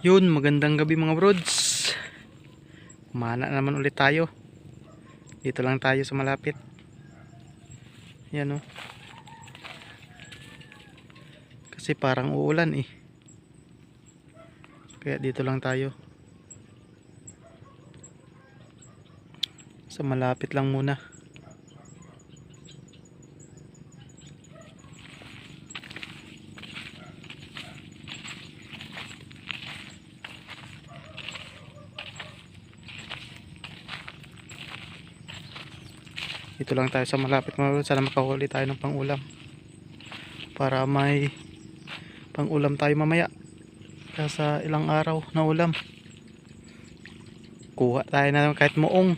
Yun, magandang gabi mga brods. Kumana naman ulit tayo. Dito lang tayo sa malapit. Yan o. Kasi parang uulan eh. Kaya dito lang tayo. Sa malapit lang muna. Dito lang tayo sa malapit mga. Sana makahuli tayo ng pangulam. Para may pangulam tayo mamaya. Sa ilang araw na ulam. Kuha tayo na kahit muong.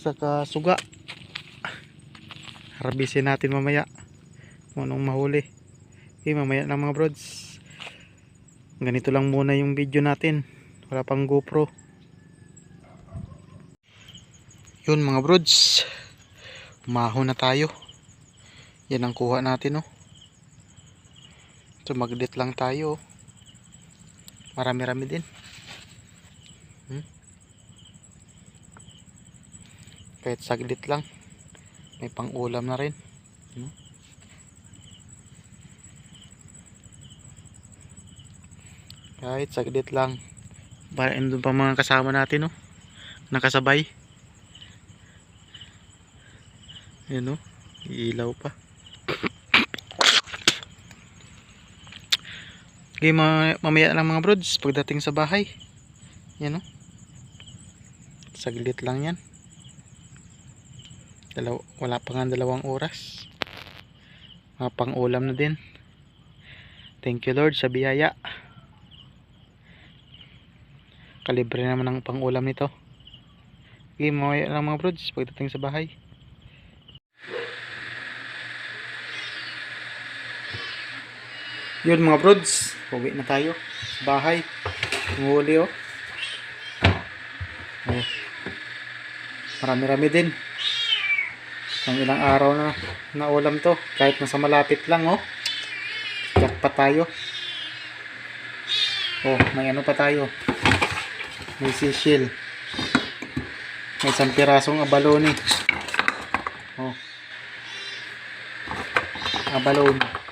Saka suga. Harbisin natin mamaya. Kung anong mahuli. Okay, mamaya na mga brods. Ganito lang muna yung video natin. Wala pang GoPro. Yun mga brods. Umaho na tayo. Yan ang kuha natin oh. So magdit lang tayo. oh. Marami-rami din. Hmm? Kahit saglit lang. May pang ulam na rin. Hmm? Kahit saglit lang. Para doon pa mga kasama natin oh. Nakasabay. Ayan o. Ilaw pa. Okay, ma mamaya lang mga brods. Pagdating sa bahay. Yan o. Saglit lang yan. Dalaw wala pa nga dalawang oras. Mga pang ulam na din. Thank you Lord sa biyaya. Kalibre naman ang pang ulam nito. Okay, mamaya lang mga brods. Pagdating sa bahay. Yun mga brods, uwi na tayo bahay. Nguli oh. oh. Marami-rami din. Ang ilang araw na na ulam to. Kahit nasa malapit lang oh. Jack pa tayo. Oh, may ano pa tayo. May sishil. May isang pirasong abalone. Oh. Abalone.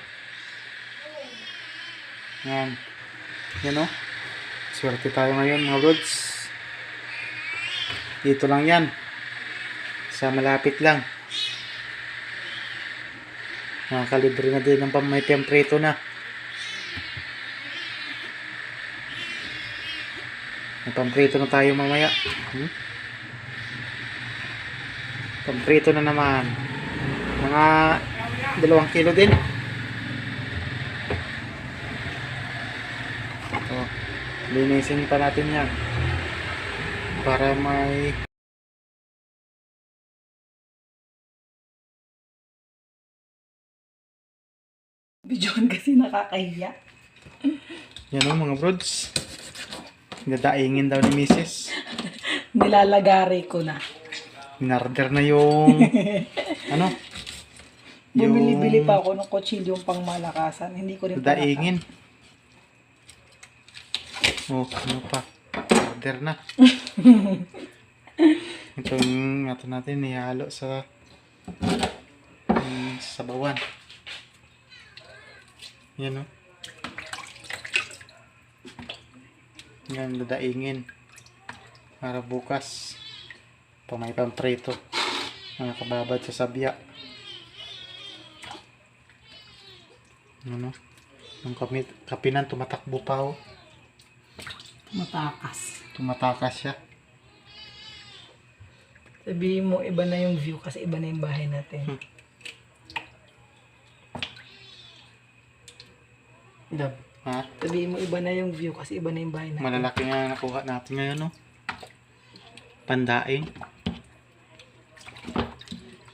Yan. Yan o. Swerte tayo ngayon mga brods. Dito lang yan. Sa malapit lang. Nakakalibre na din ng may tempreto na. Pamprito na tayo mamaya. Hmm? Pamprito na naman. Mga dalawang kilo din. Oh, linisin pa natin yan. Para may Bidyoan kasi nakakahiya. yan o mga brods. Dadaingin daw ni Mrs. Nilalagari ko na. Minarder na yung ano? Bumili-bili pa ako ng kutsilyong pang malakasan. Hindi ko rin pa Dadaingin. Oh, ano pa? Order na. Ito yung ato natin ihalo sa um, sabawan. Yan o. Yan, dadaingin. Para bukas. Pa may pamprito. Mga kababad sa sabya. Ano? Yung kamit, kapinan tumatakbo pa oh. Matakas. Tumatakas siya. Sabihin mo, iba na yung view kasi iba na yung bahay natin. Dab. Ha? Sabihin mo, iba na yung view kasi iba na yung bahay natin. Malalaki nga nakuha natin ngayon, no? Pandaing.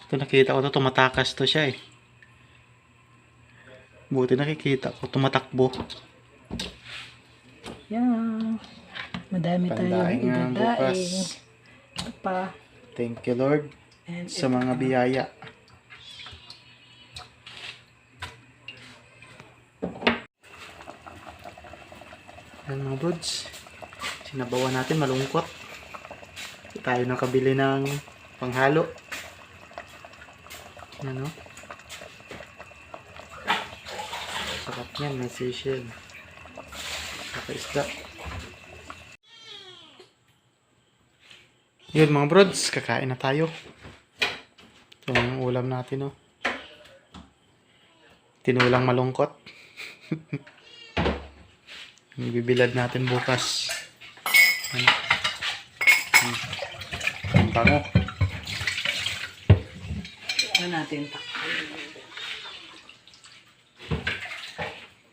Ito nakita ko to, tumatakas to siya eh. Buti nakikita ko, tumatakbo. Yan. Madami tayong idadaing. Ito pa. Thank you Lord And sa mga biyaya. Yan mga brods. Sinabawan natin malungkot. Tayo nakabili ng panghalo. Yan o. Sarap yan. May seashell. Saka isda. Yun mga brods. Kakain na tayo. Ito yung ulam natin o. Tinulang malungkot. Ibibilad natin bukas. Ano? Ang bango. Ano natin?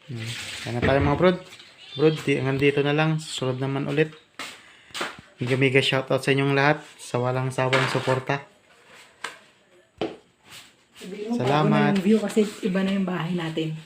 Hmm. Kaya na tayo mga brod. Brod, di, hanggang dito na lang. Susunod naman ulit. Mega mega shoutout sa inyong lahat sa walang sawang suporta. Salamat. bago na yung view kasi iba na yung bahay natin.